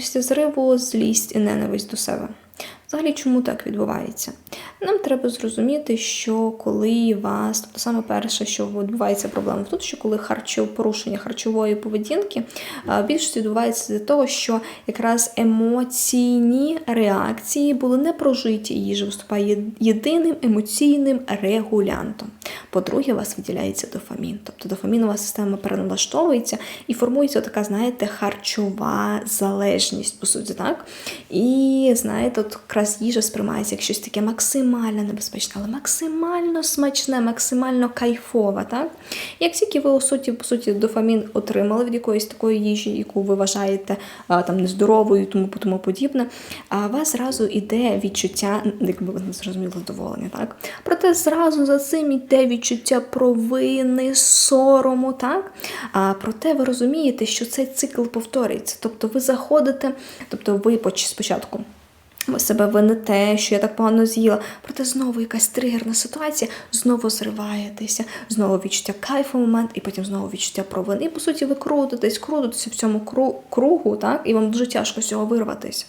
Після зриву злість і ненависть до себе. Взагалі, чому так відбувається? Нам треба зрозуміти, що коли вас, тобто саме перше, що відбувається проблема тут, що коли харчо, порушення харчової поведінки, а, в більшості відбувається з того, що якраз емоційні реакції були не прожиті, їжа виступає єдиним емоційним регулянтом. По-друге, у вас виділяється дофамін. Тобто дофамінова система переналаштовується і формується така, знаєте, харчова залежність, по суті, так? І знаєте, от якраз їжа сприймається як щось таке максимально небезпечне, але максимально смачне, максимально кайфове, так? Як тільки ви у суті, по суті, дофамін отримали від якоїсь такої їжі, яку ви вважаєте там нездоровою, тому тому подібне, а у вас зразу іде відчуття, якби ви зрозуміли, задоволення, так? Проте зразу за цим йде відчуття провини, сорому, так? А проте ви розумієте, що цей цикл повторюється. Тобто ви заходите, тобто ви поч- спочатку. Ви себе вините, що я так погано з'їла. Проте знову якась тригерна ситуація, знову зриваєтеся, знову відчуття кайфу момент, і потім знову відчуття провини. І по суті, ви крутитесь, крутитесь в цьому кругу, так, і вам дуже тяжко з цього вирватися.